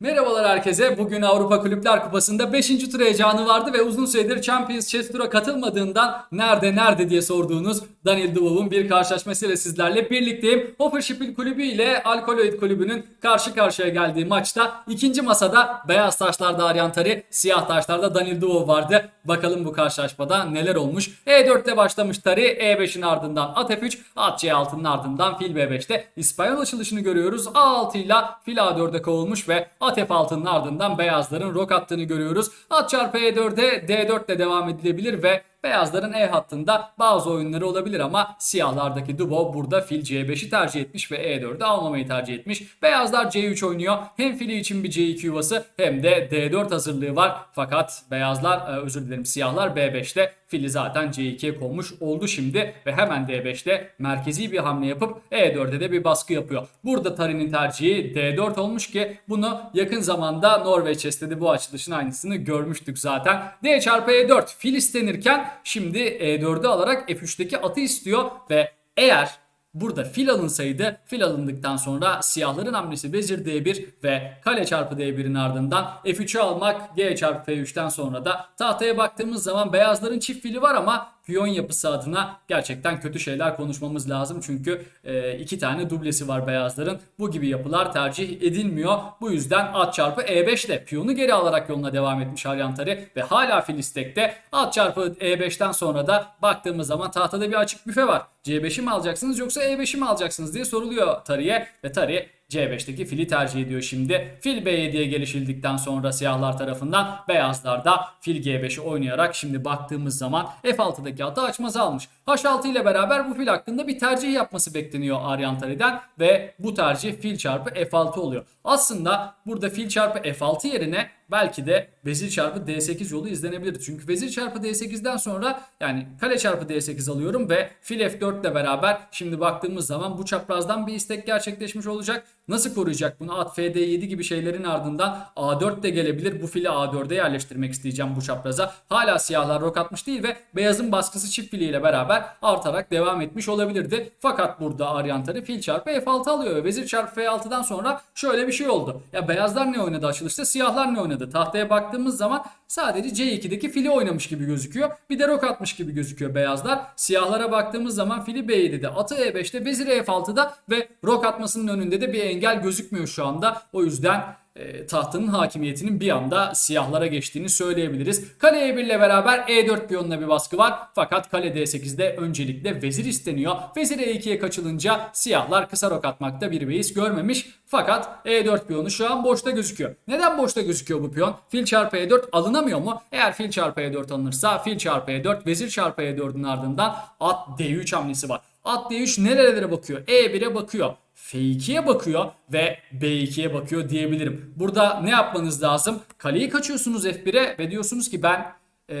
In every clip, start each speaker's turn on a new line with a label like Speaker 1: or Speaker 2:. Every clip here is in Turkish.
Speaker 1: Merhabalar herkese. Bugün Avrupa Kulüpler Kupası'nda 5. tur heyecanı vardı ve uzun süredir Champions Chess Tour'a katılmadığından nerede nerede diye sorduğunuz Daniel Duvov'un bir karşılaşmasıyla sizlerle birlikteyim. Hofferspiel Kulübü ile Alkaloid Kulübü'nün karşı karşıya geldiği maçta ikinci masada beyaz taşlarda Aryan Tari, siyah taşlarda Daniel Duvov vardı. Bakalım bu karşılaşmada neler olmuş. E4'te başlamış Tari, E5'in ardından at F3, at C6'nın ardından fil B5'te İspanyol açılışını görüyoruz. A6 ile fil A4'e kovulmuş ve at F6'nın ardından beyazların rok attığını görüyoruz. At çarpı E4'e D4 ile devam edilebilir ve Beyazların E hattında bazı oyunları olabilir ama siyahlardaki Dubo burada fil C5'i tercih etmiş ve E4'ü almamayı tercih etmiş. Beyazlar C3 oynuyor. Hem fili için bir C2 yuvası hem de D4 hazırlığı var. Fakat beyazlar e, özür dilerim siyahlar B5'te fili zaten C2'ye konmuş oldu şimdi ve hemen D5'te merkezi bir hamle yapıp E4'e de bir baskı yapıyor. Burada Tari'nin tercihi D4 olmuş ki bunu yakın zamanda Norveç de bu açılışın aynısını görmüştük zaten. D çarpı E4 fil istenirken şimdi E4'ü alarak F3'teki atı istiyor ve eğer Burada fil alınsaydı fil alındıktan sonra siyahların hamlesi vezir d1 ve kale çarpı d1'in ardından f3'ü almak g çarpı f3'ten sonra da tahtaya baktığımız zaman beyazların çift fili var ama piyon yapısı adına gerçekten kötü şeyler konuşmamız lazım. Çünkü e, iki tane dublesi var beyazların. Bu gibi yapılar tercih edilmiyor. Bu yüzden at çarpı e5 ile piyonu geri alarak yoluna devam etmiş Aryantari ve hala fil istekte. At çarpı e5'ten sonra da baktığımız zaman tahtada bir açık büfe var. C5'i mi alacaksınız yoksa E5'i mi alacaksınız diye soruluyor Tari'ye ve Tari C5'teki fili tercih ediyor şimdi. Fil B7'ye gelişildikten sonra siyahlar tarafından beyazlar da fil G5'i oynayarak şimdi baktığımız zaman F6'daki atı açmazı almış. H6 ile beraber bu fil hakkında bir tercih yapması bekleniyor Aryan Tari'den ve bu tercih fil çarpı F6 oluyor. Aslında burada fil çarpı F6 yerine belki de vezir çarpı D8 yolu izlenebilir. Çünkü vezir çarpı D8'den sonra yani kale çarpı D8 alıyorum ve fil F4 ile beraber şimdi baktığımız zaman bu çaprazdan bir istek gerçekleşmiş olacak. Nasıl koruyacak bunu? At FD7 gibi şeylerin ardından A4 de gelebilir. Bu fili A4'e yerleştirmek isteyeceğim bu çapraza. Hala siyahlar rok atmış değil ve beyazın baskısı çift filiyle beraber artarak devam etmiş olabilirdi. Fakat burada Aryantarı fil çarpı F6 alıyor ve vezir çarpı F6'dan sonra şöyle bir şey oldu. Ya beyazlar ne oynadı açılışta? Siyahlar ne oynadı? Tahtaya baktığımız zaman sadece C2'deki fili oynamış gibi gözüküyor. Bir de rok atmış gibi gözüküyor beyazlar. Siyahlara baktığımız zaman fili B7'de, atı E5'te, vezir E6'da ve rok atmasının önünde de bir engel gözükmüyor şu anda. O yüzden e, tahtının hakimiyetinin bir anda siyahlara geçtiğini söyleyebiliriz. Kale E1 ile beraber E4 piyonuna bir baskı var. Fakat kale D8'de öncelikle vezir isteniyor. Vezir E2'ye kaçılınca siyahlar kısa rok atmakta bir beis görmemiş. Fakat E4 piyonu şu an boşta gözüküyor. Neden boşta gözüküyor bu piyon? Fil çarpı E4 alınamıyor mu? Eğer fil çarpı E4 alınırsa fil çarpı E4 vezir çarpı E4'ün ardından at D3 hamlesi var. At D3 nerelere bakıyor? E1'e bakıyor. F2'ye bakıyor ve B2'ye bakıyor diyebilirim. Burada ne yapmanız lazım? Kaleyi kaçıyorsunuz F1'e ve diyorsunuz ki ben e,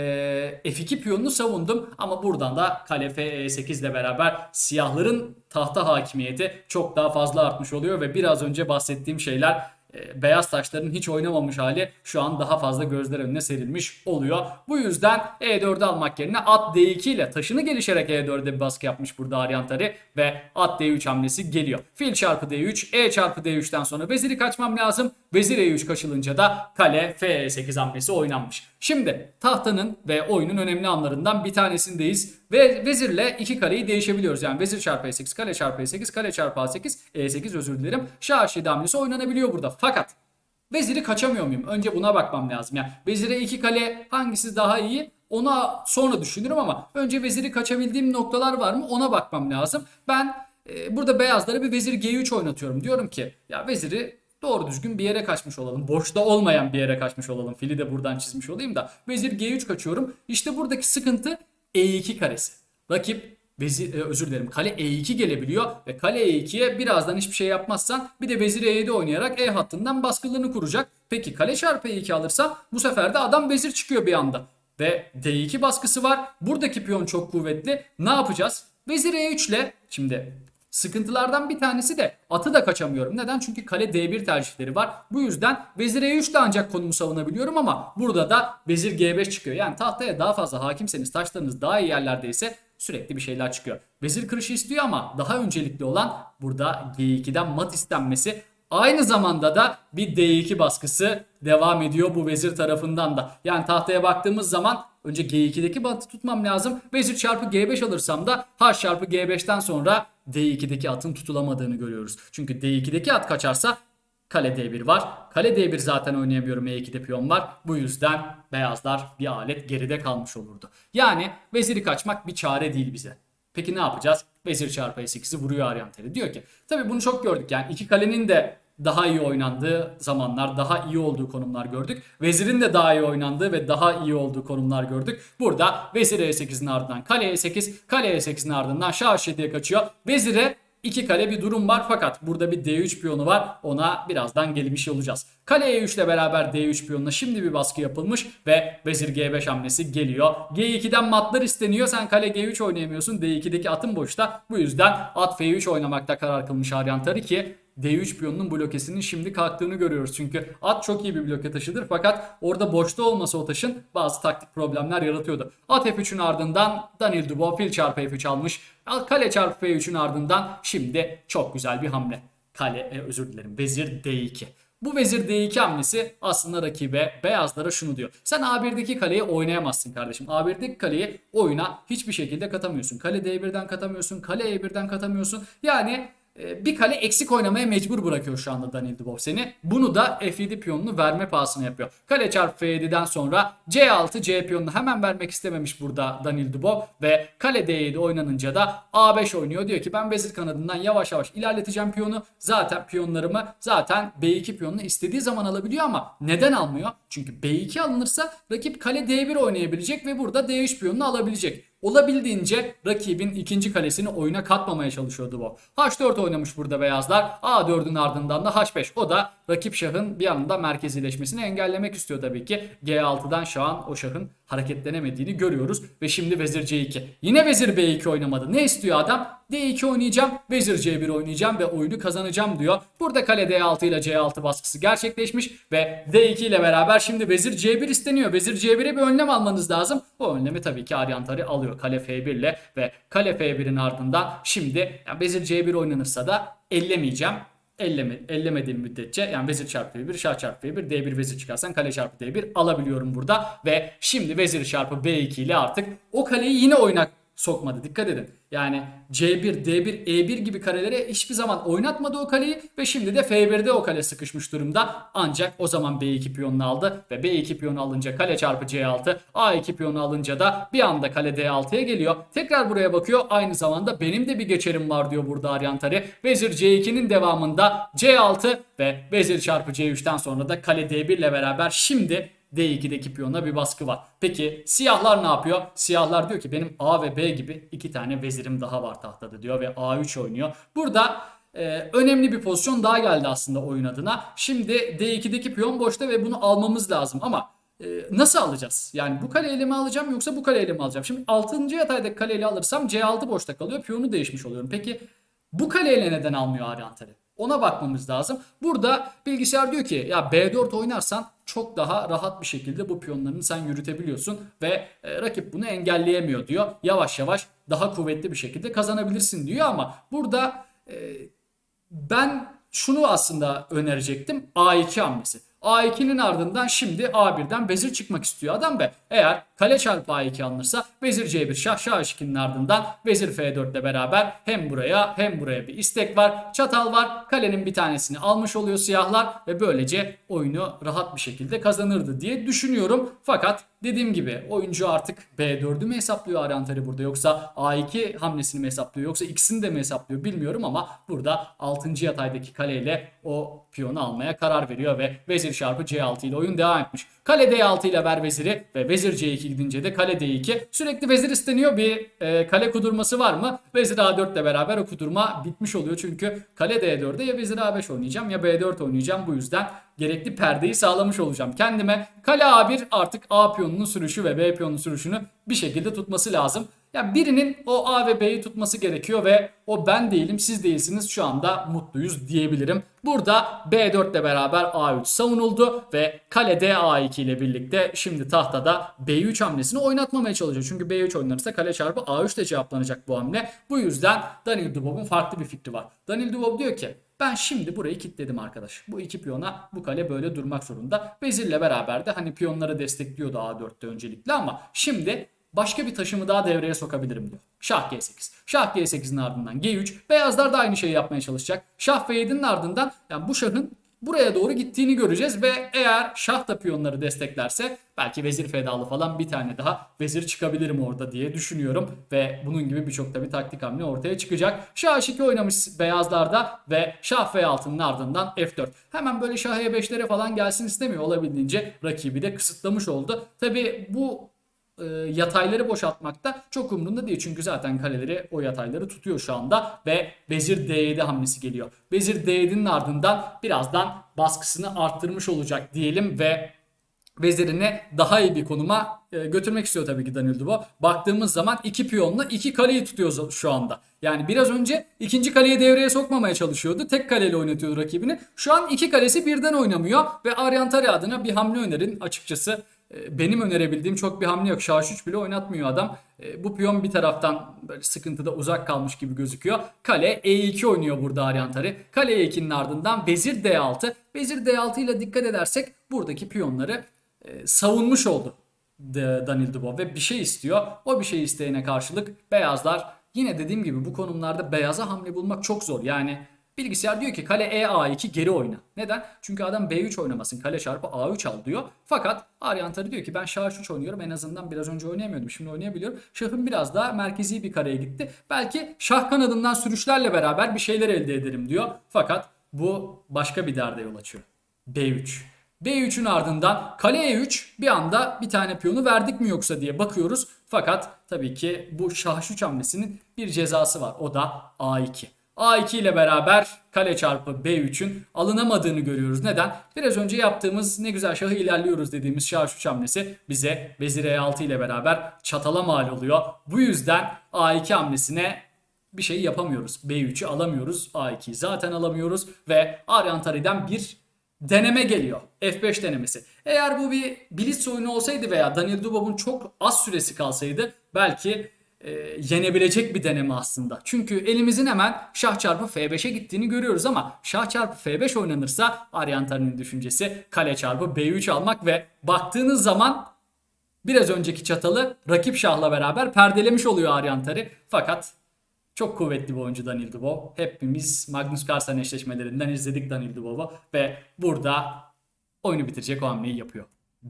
Speaker 1: F2 piyonunu savundum ama buradan da kale F8 ile beraber siyahların tahta hakimiyeti çok daha fazla artmış oluyor ve biraz önce bahsettiğim şeyler e, beyaz taşların hiç oynamamış hali şu an daha fazla gözler önüne serilmiş oluyor. Bu yüzden E4'ü almak yerine at D2 ile taşını gelişerek E4'e bir baskı yapmış burada Aryantari ve at D3 hamlesi geliyor. Fil çarpı D3, E çarpı D3'ten sonra veziri kaçmam lazım. Vezir E3 kaçılınca da kale F8 hamlesi oynanmış. Şimdi tahtanın ve oyunun önemli anlarından bir tanesindeyiz. Ve vezirle iki kareyi değişebiliyoruz. Yani vezir çarpı E8, kale çarpı E8, kale çarpı A8, E8 özür dilerim. Şah Şii hamlesi oynanabiliyor burada. Fakat veziri kaçamıyor muyum? Önce buna bakmam lazım. Yani vezire iki kale hangisi daha iyi? Ona sonra düşünürüm ama önce veziri kaçabildiğim noktalar var mı? Ona bakmam lazım. Ben e, burada beyazlara bir vezir G3 oynatıyorum. Diyorum ki ya veziri doğru düzgün bir yere kaçmış olalım. Boşta olmayan bir yere kaçmış olalım. Fili de buradan çizmiş olayım da. Vezir G3 kaçıyorum. İşte buradaki sıkıntı E2 karesi. Rakip vezir e, özür dilerim kale E2 gelebiliyor ve kale E2'ye birazdan hiçbir şey yapmazsan bir de vezir E7 oynayarak E hattından baskılarını kuracak. Peki kale çarpı E2 alırsam bu sefer de adam vezir çıkıyor bir anda. Ve D2 baskısı var. Buradaki piyon çok kuvvetli. Ne yapacağız? Vezir E3 ile şimdi Sıkıntılardan bir tanesi de atı da kaçamıyorum. Neden? Çünkü kale D1 tercihleri var. Bu yüzden vezir E3 ile ancak konumu savunabiliyorum ama burada da vezir G5 çıkıyor. Yani tahtaya daha fazla hakimseniz taşlarınız daha iyi yerlerdeyse sürekli bir şeyler çıkıyor. Vezir kırışı istiyor ama daha öncelikli olan burada G2'den mat istenmesi Aynı zamanda da bir D2 baskısı devam ediyor bu vezir tarafından da. Yani tahtaya baktığımız zaman önce G2'deki bantı tutmam lazım. Vezir çarpı G5 alırsam da H çarpı G5'ten sonra D2'deki atın tutulamadığını görüyoruz. Çünkü D2'deki at kaçarsa Kale D1 var. Kale D1 zaten oynayamıyorum. E2'de piyon var. Bu yüzden beyazlar bir alet geride kalmış olurdu. Yani veziri kaçmak bir çare değil bize. Peki ne yapacağız? Vezir çarpı E8'i vuruyor Arianteli. Diyor ki tabi bunu çok gördük yani iki kalenin de daha iyi oynandığı zamanlar, daha iyi olduğu konumlar gördük. Vezirin de daha iyi oynandığı ve daha iyi olduğu konumlar gördük. Burada vezir E8'in ardından kale E8, kale E8'in ardından şah H7'ye kaçıyor. Vezire İki kale bir durum var fakat burada bir D3 piyonu var. Ona birazdan gelmiş olacağız. Kale E3 ile beraber D3 piyonuna şimdi bir baskı yapılmış ve vezir G5 hamlesi geliyor. G2'den matlar isteniyor. Sen kale G3 oynayamıyorsun. D2'deki atın boşta. Bu yüzden at F3 oynamakta karar kılmış Aryantarı ki D3 piyonunun blokesinin şimdi kalktığını görüyoruz. Çünkü at çok iyi bir bloke taşıdır fakat orada boşta olması o taşın bazı taktik problemler yaratıyordu. At F3'ün ardından Daniel Dubois fil çarpı F3 almış. Kale çarpı F3'ün ardından şimdi çok güzel bir hamle. Kale e, özür dilerim vezir D2. Bu vezir D2 hamlesi aslında rakibe beyazlara şunu diyor. Sen A1'deki kaleyi oynayamazsın kardeşim. A1'deki kaleyi oyuna hiçbir şekilde katamıyorsun. Kale D1'den katamıyorsun. Kale E1'den katamıyorsun. Yani bir kale eksik oynamaya mecbur bırakıyor şu anda Daniel Dubov seni. Bunu da F7 piyonunu verme pahasına yapıyor. Kale çarpı F7'den sonra C6 C piyonunu hemen vermek istememiş burada Daniel Dubov ve kale D7 oynanınca da A5 oynuyor. Diyor ki ben vezir kanadından yavaş yavaş ilerleteceğim piyonu. Zaten piyonlarımı zaten B2 piyonunu istediği zaman alabiliyor ama neden almıyor? Çünkü B2 alınırsa rakip kale D1 oynayabilecek ve burada D3 piyonunu alabilecek. Olabildiğince rakibin ikinci kalesini oyuna katmamaya çalışıyordu bu. H4 oynamış burada beyazlar. A4'ün ardından da H5. O da rakip şahın bir anda merkezileşmesini engellemek istiyor tabii ki. G6'dan şu an o şahın hareketlenemediğini görüyoruz. Ve şimdi vezir C2. Yine vezir B2 oynamadı. Ne istiyor adam? D2 oynayacağım, vezir C1 oynayacağım ve oyunu kazanacağım diyor. Burada kale D6 ile C6 baskısı gerçekleşmiş ve D2 ile beraber şimdi vezir C1 isteniyor. Vezir C1'e bir önlem almanız lazım. O önlemi tabii ki Aryantari alıyor kale F1 ile ve kale F1'in ardından şimdi yani vezir C1 oynanırsa da ellemeyeceğim elleme, ellemediğim müddetçe yani vezir çarpı B1, şah çarpı B1, D1 vezir çıkarsan kale çarpı D1 alabiliyorum burada. Ve şimdi vezir çarpı B2 ile artık o kaleyi yine oynak sokmadı. Dikkat edin. Yani C1, D1, E1 gibi karelere hiçbir zaman oynatmadı o kaleyi ve şimdi de F1'de o kale sıkışmış durumda. Ancak o zaman B2 piyonunu aldı ve B2 piyonu alınca kale çarpı C6, A2 piyonu alınca da bir anda kale D6'ya geliyor. Tekrar buraya bakıyor. Aynı zamanda benim de bir geçerim var diyor burada Aryantari. Vezir C2'nin devamında C6 ve vezir çarpı C3'ten sonra da kale D1 ile beraber şimdi D2'deki piyona bir baskı var. Peki siyahlar ne yapıyor? Siyahlar diyor ki benim A ve B gibi iki tane vezirim daha var tahtada diyor ve A3 oynuyor. Burada e, önemli bir pozisyon daha geldi aslında oyun adına. Şimdi D2'deki piyon boşta ve bunu almamız lazım ama e, nasıl alacağız? Yani bu kaleyle mi alacağım yoksa bu kaleyle mi alacağım? Şimdi 6. yataydaki kaleyle alırsam C6 boşta kalıyor. Piyonu değişmiş oluyorum. Peki bu kaleyle neden almıyor Ariantari? Ona bakmamız lazım. Burada bilgisayar diyor ki ya B4 oynarsan çok daha rahat bir şekilde bu piyonlarını sen yürütebiliyorsun ve e, rakip bunu engelleyemiyor diyor. Yavaş yavaş daha kuvvetli bir şekilde kazanabilirsin diyor ama burada e, ben şunu aslında önerecektim. A2 hamlesi. A2'nin ardından şimdi A1'den vezir çıkmak istiyor adam ve eğer kale çarpı A2 alınırsa vezir C1 şah şah H2'nin ardından vezir F4 ile beraber hem buraya hem buraya bir istek var. Çatal var. Kalenin bir tanesini almış oluyor siyahlar ve böylece oyunu rahat bir şekilde kazanırdı diye düşünüyorum. Fakat dediğim gibi oyuncu artık B4'ü mü hesaplıyor Ariantari burada yoksa A2 hamlesini mi hesaplıyor yoksa ikisini de mi hesaplıyor bilmiyorum ama burada 6. yataydaki kaleyle o piyonu almaya karar veriyor ve vezir çarpı C6 ile oyun devam etmiş. Kale D6 ile ver veziri ve vezir C2 gidince de kale D2. Sürekli vezir isteniyor bir e, kale kudurması var mı? Vezir A4 ile beraber o kudurma bitmiş oluyor. Çünkü kale D4'de ya vezir A5 oynayacağım ya B4 oynayacağım. Bu yüzden gerekli perdeyi sağlamış olacağım kendime. Kale A1 artık A piyonunun sürüşü ve B piyonunun sürüşünü bir şekilde tutması lazım. Yani birinin o A ve B'yi tutması gerekiyor ve o ben değilim siz değilsiniz şu anda mutluyuz diyebilirim. Burada B4 ile beraber A3 savunuldu ve kalede A2 ile birlikte şimdi tahtada B3 hamlesini oynatmamaya çalışıyor. Çünkü B3 oynanırsa kale çarpı A3 ile cevaplanacak bu hamle. Bu yüzden Daniel Dubov'un farklı bir fikri var. Daniel Dubov diyor ki Ben şimdi burayı kilitledim arkadaş. Bu iki piyona bu kale böyle durmak zorunda. Vezirle beraber de hani piyonları destekliyordu A4'te öncelikle ama şimdi başka bir taşımı daha devreye sokabilirim diyor. Şah G8. Şah G8'in ardından G3. Beyazlar da aynı şeyi yapmaya çalışacak. Şah F7'nin ardından yani bu şahın buraya doğru gittiğini göreceğiz ve eğer şah da piyonları desteklerse belki vezir fedalı falan bir tane daha vezir çıkabilirim orada diye düşünüyorum ve bunun gibi birçok da bir taktik hamle ortaya çıkacak. Şah H2 oynamış beyazlarda ve şah F6'nın ardından F4. Hemen böyle şah E5'lere falan gelsin istemiyor olabildiğince rakibi de kısıtlamış oldu. Tabi bu e, yatayları boşaltmakta çok umurunda değil. Çünkü zaten kaleleri o yatayları tutuyor şu anda ve Vezir D7 hamlesi geliyor. Vezir D7'nin ardından birazdan baskısını arttırmış olacak diyelim ve vezirini daha iyi bir konuma e, götürmek istiyor tabii ki Daniel Dubois. Baktığımız zaman iki piyonla iki kaleyi tutuyor şu anda. Yani biraz önce ikinci kaleyi devreye sokmamaya çalışıyordu. Tek kaleyle oynatıyordu rakibini. Şu an iki kalesi birden oynamıyor ve Aryan adına bir hamle önerin açıkçası. E, Benim önerebildiğim çok bir hamle yok. 3 bile oynatmıyor adam. E, Bu piyon bir taraftan böyle sıkıntıda uzak kalmış gibi gözüküyor. Kale E2 oynuyor burada Aryantari. Kale E2'nin ardından Vezir D6. Vezir D6 ile dikkat edersek buradaki piyonları e, savunmuş oldu Daniel Dubois ve bir şey istiyor. O bir şey isteğine karşılık beyazlar yine dediğim gibi bu konumlarda beyaza hamle bulmak çok zor. Yani bilgisayar diyor ki kale E A2 geri oyna. Neden? Çünkü adam B3 oynamasın. Kale çarpı A3 al diyor. Fakat Aryantari diyor ki ben şah 3 oynuyorum. En azından biraz önce oynayamıyordum. Şimdi oynayabiliyorum. Şahım biraz daha merkezi bir kareye gitti. Belki şah kanadından sürüşlerle beraber bir şeyler elde ederim diyor. Fakat bu başka bir derde yol açıyor. B3. B3'ün ardından kale E3 bir anda bir tane piyonu verdik mi yoksa diye bakıyoruz. Fakat tabii ki bu şah 3 hamlesinin bir cezası var. O da A2. A2 ile beraber kale çarpı B3'ün alınamadığını görüyoruz. Neden? Biraz önce yaptığımız ne güzel şahı ilerliyoruz dediğimiz şah 3 hamlesi bize vezir E6 ile beraber çatala mal oluyor. Bu yüzden A2 hamlesine bir şey yapamıyoruz. B3'ü alamıyoruz. A2'yi zaten alamıyoruz ve Aryantari'den bir deneme geliyor. F5 denemesi. Eğer bu bir blitz oyunu olsaydı veya Daniel Dubov'un çok az süresi kalsaydı belki e, yenebilecek bir deneme aslında. Çünkü elimizin hemen şah çarpı F5'e gittiğini görüyoruz ama şah çarpı F5 oynanırsa Aryantari'nin düşüncesi kale çarpı B3 almak ve baktığınız zaman biraz önceki çatalı rakip şahla beraber perdelemiş oluyor Aryantari. Fakat çok kuvvetli bir oyuncu Daniel Dubois. Hepimiz Magnus Carlsen eşleşmelerinden izledik Daniel Dubois'u ve burada oyunu bitirecek o hamleyi yapıyor.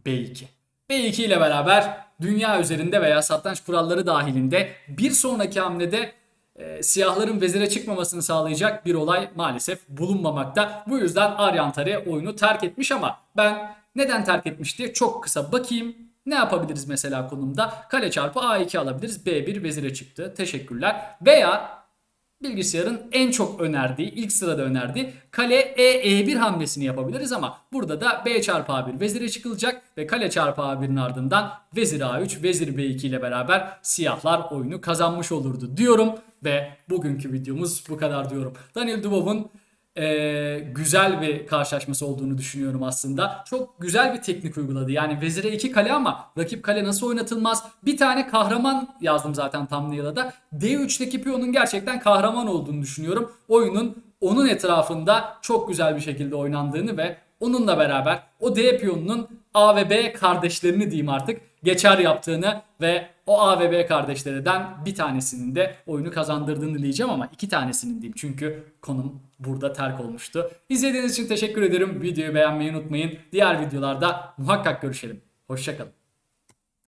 Speaker 1: B2. B2 ile beraber dünya üzerinde veya satranç kuralları dahilinde bir sonraki hamlede e, siyahların vezire çıkmamasını sağlayacak bir olay maalesef bulunmamakta. Bu yüzden Aryantari oyunu terk etmiş ama ben neden terk etmiş diye çok kısa bakayım. Ne yapabiliriz mesela konumda? Kale çarpı A2 alabiliriz. B1 vezire çıktı. Teşekkürler. Veya bilgisayarın en çok önerdiği, ilk sırada önerdiği kale E, E1 hamlesini yapabiliriz ama burada da B çarpı A1 vezire çıkılacak ve kale çarpı A1'in ardından vezir A3, vezir B2 ile beraber siyahlar oyunu kazanmış olurdu diyorum ve bugünkü videomuz bu kadar diyorum. Daniel Dubov'un eee, güzel bir karşılaşması olduğunu düşünüyorum aslında. Çok güzel bir teknik uyguladı. Yani vezire iki kale ama rakip kale nasıl oynatılmaz? Bir tane kahraman yazdım zaten thumbnail'a da. D3'teki piyonun gerçekten kahraman olduğunu düşünüyorum. Oyunun onun etrafında çok güzel bir şekilde oynandığını ve onunla beraber o D piyonunun A ve B kardeşlerini diyeyim artık geçer yaptığını ve o A ve B kardeşlerden bir tanesinin de oyunu kazandırdığını diyeceğim ama iki tanesinin diyeyim. Çünkü konum burada terk olmuştu. İzlediğiniz için teşekkür ederim. Videoyu beğenmeyi unutmayın. Diğer videolarda muhakkak görüşelim. Hoşçakalın.